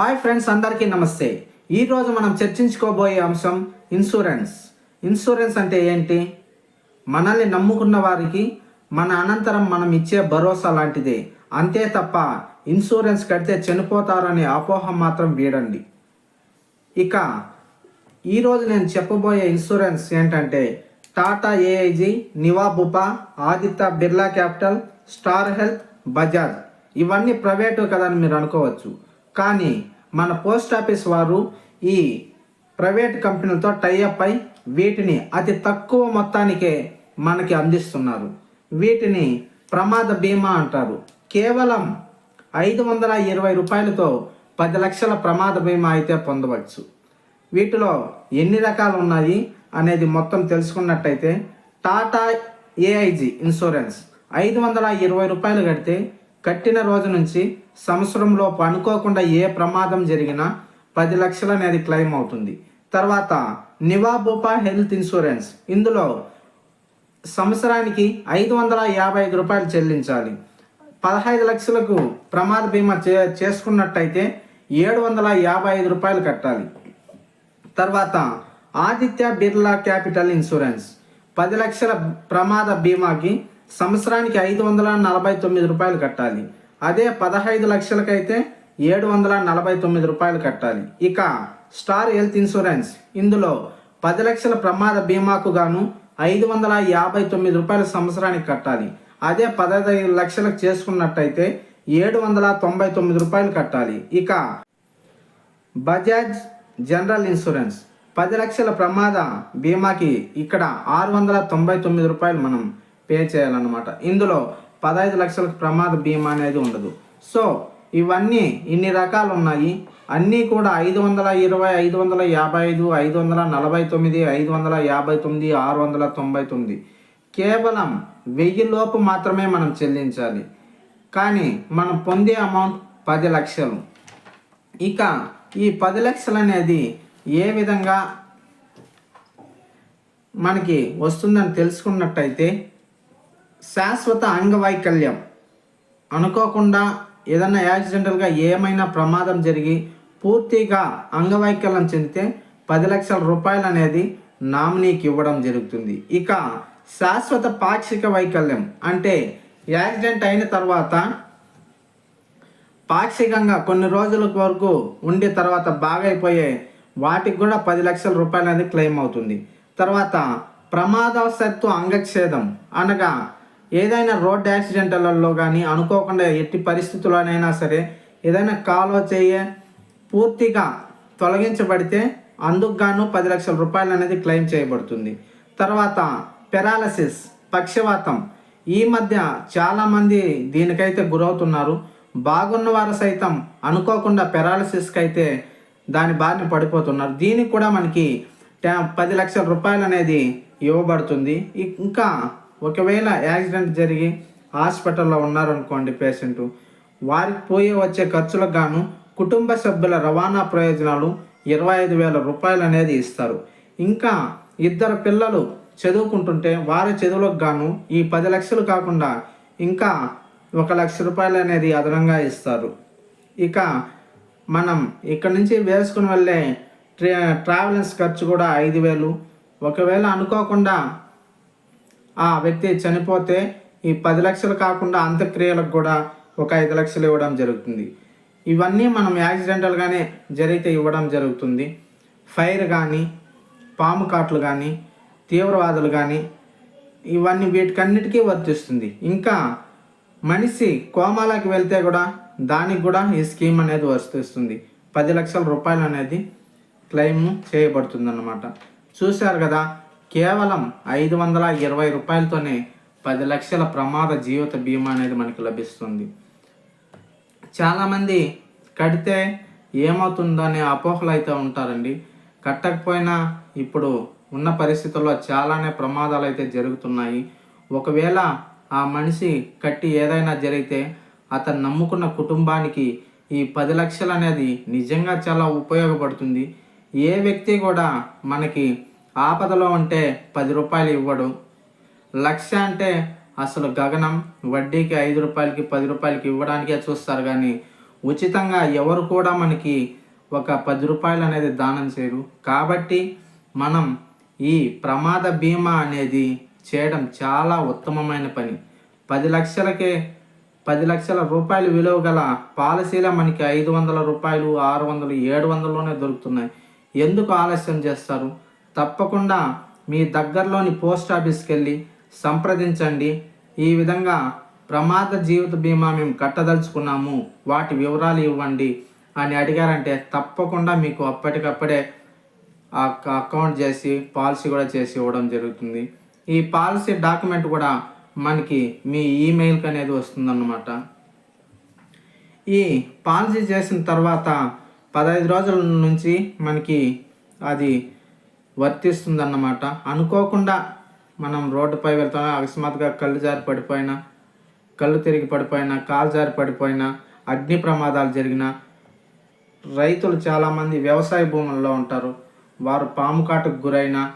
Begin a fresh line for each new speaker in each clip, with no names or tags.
Hi friends అందరికీ నమస్తే. ఈరోజు మనం చర్చించుకోబోయే అంశం ఇన్సూరెన్స్. ఇన్సూరెన్స్ అంటే ఏంటి? మనల్ని నమ్ముకున్న వారికి మన అనంతరం మనం ఇచ్చే భరోసా లాంటిదే. అంతే తప్ప ఇన్సూరెన్స్ కడితే చనిపోతారనే అపోహ మాత్రం వీడండి. ఇక ఈరోజు నేను చెప్పబోయే ఇన్సూరెన్స్ ఏంటంటే Tata AIG Niva Bupa Aditya Birla capital star health Bajaj. ఇవన్నీ ప్రైవేటు కదని మీరు అనుకోవచ్చు. కానీ మన పోస్ట్ ఆఫీస్ వారు ఈ ప్రైవేట్ కంపెనీలతో టైఅప్ అయి వీటిని అతి తక్కువ మొత్తానికే మనకి అందిస్తున్నారు. వీటిని ప్రమాద బీమా అంటారు. కేవలం ఐదు వందల ఇరవై రూపాయలతో పది లక్షల ప్రమాద బీమా అయితే పొందవచ్చు. వీటిలో ఎన్ని రకాలు ఉన్నాయి అనేది మొత్తం తెలుసుకున్నట్టయితే టాటా ఏఐజీ ఇన్సూరెన్స్ ఐదు వందల ఇరవై రూపాయలు కడితే కట్టిన రోజు నుంచి సంవత్సరంలో అనుకోకుండా ఏ ప్రమాదం జరిగినా పది లక్షలు అనేది క్లెయిమ్ అవుతుంది. తర్వాత నివాబోపా హెల్త్ ఇన్సూరెన్స్. ఇందులో సంవత్సరానికి ఐదు వందల యాభై ఐదు రూపాయలు చెల్లించాలి. పదహైదు లక్షలకు ప్రమాద బీమా చే చేసుకున్నట్టయితే ఏడు వందల యాభై ఐదు రూపాయలు కట్టాలి. తర్వాత ఆదిత్య బిర్లా క్యాపిటల్ ఇన్సూరెన్స్. పది లక్షల ప్రమాద బీమాకి సంవత్సరానికి ఐదు వందల నలభై తొమ్మిది రూపాయలు కట్టాలి. అదే పదహైదు లక్షలకైతే ఏడు వందల నలభై తొమ్మిది రూపాయలు కట్టాలి. ఇక స్టార్ హెల్త్ ఇన్సూరెన్స్. ఇందులో పది లక్షల ప్రమాద బీమాకు గాను ఐదు వందల యాభై తొమ్మిది రూపాయలు సంవత్సరానికి కట్టాలి. అదే పదహైదు లక్షలకు చేసుకున్నట్టయితే ఏడు వందల తొంభై తొమ్మిది రూపాయలు కట్టాలి. ఇక బజాజ్ జనరల్ ఇన్సూరెన్స్. పది లక్షల ప్రమాద బీమాకి ఇక్కడ ఆరు వందల తొంభై తొమ్మిది రూపాయలు మనం పే చేయాలన్నమాట. ఇందులో పదహైదు లక్షల ప్రమాద బీమా అనేది ఉండదు. సో ఇవన్నీ ఇన్ని రకాలు ఉన్నాయి అన్నీ కూడా ఐదు వందల ఇరవై ఐదు వందల యాభై ఐదు ఐదు వందల నలభై తొమ్మిది ఐదు వందల యాభై తొమ్మిది ఆరు వందల తొంభై తొమ్మిది. కేవలం వెయ్యి లోపు మాత్రమే మనం చెల్లించాలి. కానీ మనం పొందే అమౌంట్ పది లక్షలు. ఇక ఈ పది లక్షలు అనేది ఏ విధంగా మనకి వస్తుందని తెలుసుకున్నట్టయితే శాశ్వత అంగవైకల్యం. అనుకోకుండా ఏదైనా యాక్సిడెంటల్గా ఏమైనా ప్రమాదం జరిగి పూర్తిగా అంగవైకల్యం చెందితే పది లక్షల రూపాయలు అనేది నామినీకి ఇవ్వడం జరుగుతుంది. ఇక శాశ్వత పాక్షిక వైకల్యం అంటే యాక్సిడెంట్ అయిన తర్వాత పాక్షికంగా కొన్ని రోజుల వరకు ఉండి తర్వాత బాగైపోయే వాటికి కూడా పది లక్షల రూపాయలు అనేది క్లెయిమ్ అవుతుంది. తర్వాత ప్రమాదవశత్తు అంగక్షేదం అనగా ఏదైనా రోడ్ యాక్సిడెంట్లలో కానీ అనుకోకుండా ఎట్టి పరిస్థితుల్లోనైనా సరే ఏదైనా కాలో చేయ పూర్తిగా తొలగించబడితే అందుకు గాను పది లక్షల రూపాయలు అనేది క్లెయిమ్ చేయబడుతుంది. తర్వాత పెరాలసిస్ పక్షవాతం. ఈ మధ్య చాలామంది దీనికైతే గురవుతున్నారు. బాగున్న వారు సైతం అనుకోకుండా పెరాలసిస్కి అయితే దాని బారిన పడిపోతున్నారు. దీనికి కూడా మనకి పది లక్షల రూపాయలు అనేది ఇవ్వబడుతుంది. ఇంకా ఒకవేళ యాక్సిడెంట్ జరిగి హాస్పిటల్లో ఉన్నారనుకోండి పేషెంట్ వారికి పోయి వచ్చే ఖర్చులకు గాను కుటుంబ సభ్యుల రవాణా ప్రయోజనాలు ఇరవై ఐదు వేల రూపాయలు అనేది ఇస్తారు. ఇంకా ఇద్దరు పిల్లలు చదువుకుంటుంటే వారి చదువులకు గాను ఈ పది లక్షలు కాకుండా ఇంకా ఒక లక్ష రూపాయలు అనేది అదనంగా ఇస్తారు. ఇక మనం ఇక్కడ నుంచి వేసుకుని వెళ్ళే ట్రా ట్రావెలర్స్ ఖర్చు కూడా ఐదు వేలు. ఒకవేళ అనుకోకుండా ఆ వ్యక్తి చనిపోతే ఈ పది లక్షలు కాకుండా అంత్యక్రియలకు కూడా ఒక ఐదు లక్షలు ఇవ్వడం జరుగుతుంది. ఇవన్నీ మనం యాక్సిడెంటల్గానే జరిగితే ఇవ్వడం జరుగుతుంది. ఫైర్ కానీ పాము కాట్లు కానీ తీవ్రవాదులు కానీ ఇవన్నీ వీటికన్నిటికీ వర్తిస్తుంది. ఇంకా మనిషి కోమాలకు వెళ్తే కూడా దానికి కూడా ఈ స్కీమ్ అనేది వర్తిస్తుంది. పది లక్షల రూపాయలు అనేది క్లెయిమ్ చేయబడుతుంది అన్నమాట చూశారు కదా కేవలం ఐదు వందల ఇరవై రూపాయలతోనే పది లక్షల ప్రమాద జీవిత బీమా అనేది మనకి లభిస్తుంది. చాలామంది కడితే ఏమవుతుందో అనే అపోహలు అయితే ఉంటారండి. కట్టకపోయినా ఇప్పుడు ఉన్న పరిస్థితుల్లో చాలానే ప్రమాదాలు అయితే జరుగుతున్నాయి. ఒకవేళ ఆ మనిషి కట్టి ఏదైనా జరిగితే అతను నమ్ముకున్న కుటుంబానికి ఈ పది లక్షలు అనేది నిజంగా చాలా ఉపయోగపడుతుంది. ఏ వ్యక్తి కూడా మనకి ఆపదలో ఉంటే పది రూపాయలు ఇవ్వడు. లక్ష అంటే అసలు గగనం. వడ్డీకి ఐదు రూపాయలకి పది రూపాయలకి ఇవ్వడానికే చూస్తారు కానీ ఉచితంగా ఎవరు కూడా మనకి ఒక పది రూపాయలు అనేది దానం చేయరు. కాబట్టి మనం ఈ ప్రమాద బీమా అనేది చేయడం చాలా ఉత్తమమైన పని. పది లక్షలకే పది లక్షల రూపాయలు విలువ గల పాలసీలే మనకి ఐదు వందల రూపాయలు ఆరు వందలు ఏడు వందలలోనే దొరుకుతున్నాయి. ఎందుకు ఆలస్యం చేస్తారు? తప్పకుండా మీ దగ్గరలోని పోస్ట్ ఆఫీస్కి వెళ్ళి సంప్రదించండి. ఈ విధంగా ప్రమాద జీవిత బీమా మేము కట్టదలుచుకున్నాము. వాటి వివరాలు ఇవ్వండి అని అడిగారంటే తప్పకుండా మీకు అప్పటికప్పుడే ఆ అకౌంట్ చేసి పాలసీ కూడా చేసి ఇవ్వడం జరుగుతుంది. ఈ పాలసీ డాక్యుమెంట్ కూడా మనకి మీ ఈమెయిల్కి అనేది వస్తుందన్నమాట. ఈ పాలసీ చేసిన తర్వాత పదహైదు రోజుల నుంచి మనకి అది వర్తిస్తుందన్నమాట. అనుకోకుండా మనం రోడ్డుపై వెళ్తాం అకస్మాత్తుగా కళ్ళు జారి పడిపోయినా కళ్ళు తిరిగి పడిపోయినా కాలు జారి పడిపోయినా అగ్ని ప్రమాదాలు జరిగినా రైతులు చాలామంది వ్యవసాయ భూముల్లో ఉంటారు. వారు పాము కాటుకు గురైనా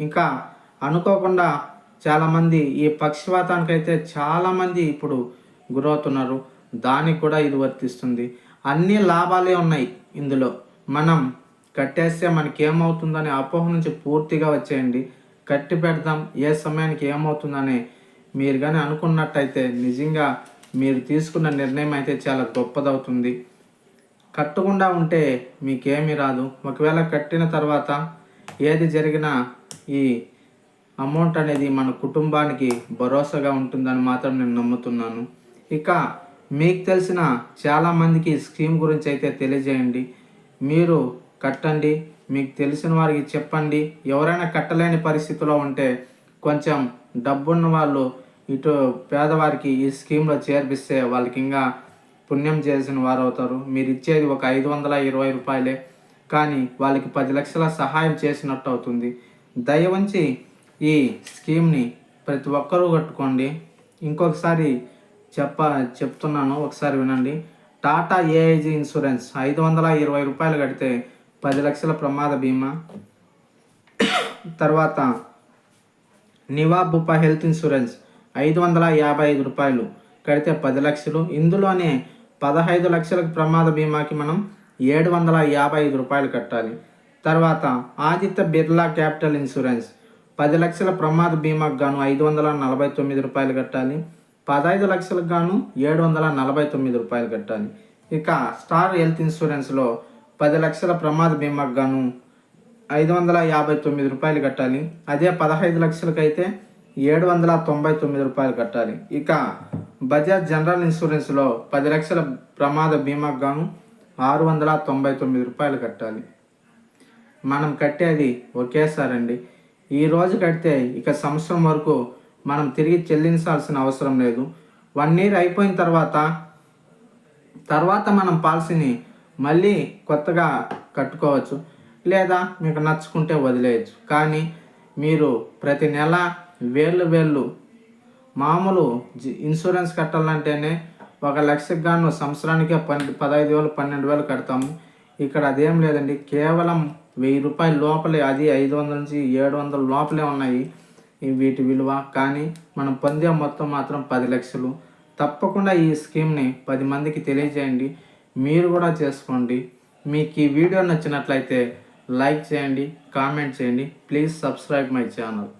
ఇంకా అనుకోకుండా చాలామంది ఈ పక్షిపాతానికి అయితే చాలామంది ఇప్పుడు గురవుతున్నారు. దానికి కూడా ఇది వర్తిస్తుంది. అన్ని లాభాలే ఉన్నాయి ఇందులో. మనం కట్టేస్తే మనకి ఏమవుతుందని అపోహ నుంచి పూర్తిగా వచ్చేయండి. కట్టి పెడదాం ఏ సమయానికి ఏమవుతుందని మీరు కానీ అనుకున్నట్టయితే నిజంగా మీరు తీసుకున్న నిర్ణయం అయితే చాలా గొప్పదవుతుంది. కట్టకుండా ఉంటే మీకేమీ రాదు. ఒకవేళ కట్టిన తర్వాత ఏది జరిగినా ఈ అమౌంట్ అనేది మన కుటుంబానికి భరోసాగా ఉంటుందని మాత్రం నేను నమ్ముతున్నాను. ఇక మీకు తెలిసిన చాలామందికి ఈ స్కీమ్ గురించి అయితే తెలియజేయండి. మీరు కట్టండి. మీకు తెలిసిన వారికి చెప్పండి. ఎవరైనా కట్టలేని పరిస్థితిలో ఉంటే కొంచెం డబ్బున్న వాళ్ళు ఇటు పేదవారికి ఈ స్కీమ్లో చేర్పిస్తే వాళ్ళకి ఇంకా పుణ్యం చేసిన వారు అవుతారు మీరు ఇచ్చేది ఒక ఐదు వందల ఇరవై రూపాయలే. కానీ వాళ్ళకి పది లక్షల సహాయం చేసినట్టు అవుతుంది. దయ ఉంచి ఈ స్కీమ్ని ప్రతి ఒక్కరూ కట్టుకోండి. ఇంకొకసారి చెప్ప చెప్తున్నాను. ఒకసారి వినండి. టాటా ఏఐజీ ఇన్సూరెన్స్ ఐదు వందల ఇరవై రూపాయలు కడితే పది లక్షల ప్రమాద బీమా. తర్వాత నివా బుపా హెల్త్ ఇన్సూరెన్స్ ఐదు వందల యాభై ఐదు రూపాయలు కడితే పది లక్షలు. ఇందులోనే పదహైదు లక్షలకు ప్రమాద బీమాకి మనం ఏడు వందల యాభై ఐదు రూపాయలు కట్టాలి. తర్వాత ఆదిత్య బిర్లా క్యాపిటల్ ఇన్సూరెన్స్ పది లక్షల ప్రమాద బీమాకు గాను ఐదు వందల నలభై తొమ్మిది రూపాయలు కట్టాలి. పదహైదు లక్షలకు గాను ఏడు వందల నలభై తొమ్మిది రూపాయలు కట్టాలి. ఇక స్టార్ హెల్త్ ఇన్సూరెన్స్లో పది లక్షల ప్రమాద బీమాకు గాను ఐదు వందల యాభై తొమ్మిది రూపాయలు కట్టాలి. అదే పదహైదు లక్షలకైతే ఏడు వందల తొంభై తొమ్మిది రూపాయలు కట్టాలి. ఇక బజాజ్ జనరల్ ఇన్సూరెన్స్లో పది లక్షల ప్రమాద బీమాకు గాను ఆరు వందల తొంభై తొమ్మిది రూపాయలు కట్టాలి. మనం కట్టేది ఒకేసారండి ఈ రోజు కడితే ఇక సంవత్సరం వరకు మనం తిరిగి చెల్లించాల్సిన అవసరం లేదు. వన్ ఇయర్ అయిపోయిన తర్వాత తర్వాత మనం పాలసీని మళ్ళీ కొత్తగా కట్టుకోవచ్చు. లేదా మీకు నచ్చుకుంటే వదిలేయచ్చు. కానీ మీరు ప్రతి నెల వేళ్ళు వేళ్ళు మామూలు జి- ఇన్సూరెన్స్ కట్టాలంటేనే ఒక లక్షకు గాను సంవత్సరానికే పన్నెండు పదహైదు వేలు పన్నెండు వేలు కడతాము. ఇక్కడ అదేం లేదండి. కేవలం వెయ్యి రూపాయల లోపలే అది ఐదు వందల నుంచి ఏడు వందల లోపలే ఉన్నాయి ఈ వీటి విలువ. కానీ మనం పొందే మొత్తం మాత్రం పది లక్షలు. తప్పకుండా ఈ స్కీమ్ని పది మందికి తెలియజేయండి. మీరు కూడా చేసుకోండి. మీకు ఈ వీడియో నచ్చినట్లయితే లైక్ చేయండి కామెంట్ చేయండి. Please subscribe my channel.